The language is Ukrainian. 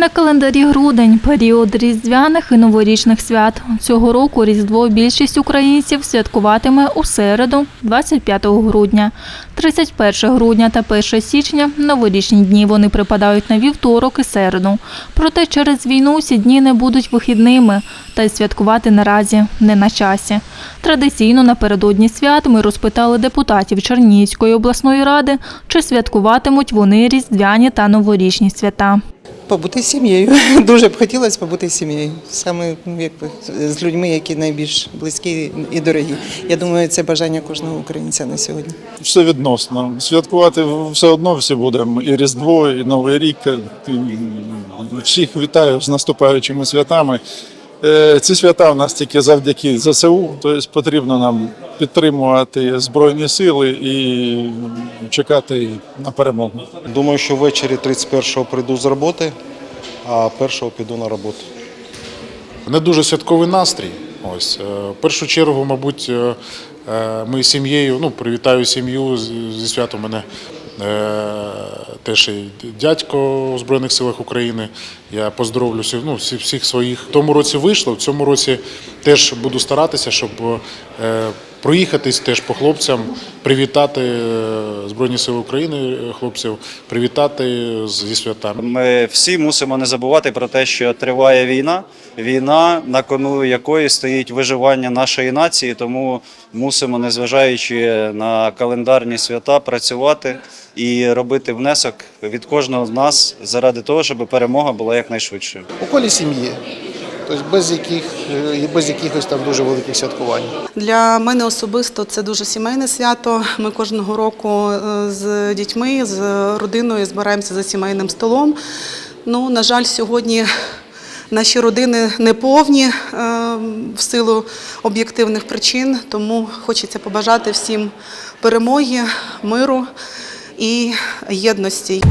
На календарі грудень період різдвяних і новорічних свят. Цього року Різдво більшість українців святкуватиме у середу, 25 грудня. 31 грудня та 1 січня новорічні дні вони припадають на вівторок і середу. Проте через війну ці дні не будуть вихідними, та й святкувати наразі не на часі. Традиційно напередодні свят ми розпитали депутатів Чернігівської обласної ради, чи святкуватимуть вони різдвяні та новорічні свята. Побути сім'єю. Дуже б хотілося побути сім'єю. Саме ну, якби, з людьми, які найбільш близькі і дорогі. Я думаю, це бажання кожного українця на сьогодні. все відносно. Святкувати все одно всі будемо. І Різдво, і Новий рік. Всіх вітаю з наступаючими святами. Е, Ці свята в нас тільки завдяки ЗСУ, тобто потрібно нам підтримувати Збройні сили і чекати на перемогу. Думаю, що ввечері 31-го прийду з роботи, а 1-го піду на роботу. не дуже святковий настрій. Ось е, в першу чергу, мабуть, е, е, ми з сім'єю. Ну, привітаю сім'ю зі святом. Мене теж і дядько у Збройних силах України. Я поздоровлю всіх, ну, всіх, своїх. В тому році вийшло. В цьому році теж буду старатися, щоб проїхатись теж по хлопцям, привітати е, Збройні Сили України, е, хлопців, привітати зі святами. Ми всі мусимо не забувати про те, що триває війна. Війна, на кону якої стоїть виживання нашої нації, тому мусимо, незважаючи на календарні свята, працювати і робити внесок від кожного з нас заради того, щоб перемога була якнайшвидшою. у колі сім'ї, тобто без яких е, без якихось там дуже великих святкувань. Для мене особисто це дуже сімейне свято. Ми кожного року е, з дітьми, з родиною збираємося за сімейним столом. Ну, на жаль, сьогодні наші родини не повні е, в силу об'єктивних причин, тому хочеться побажати всім перемоги, миру і єдності.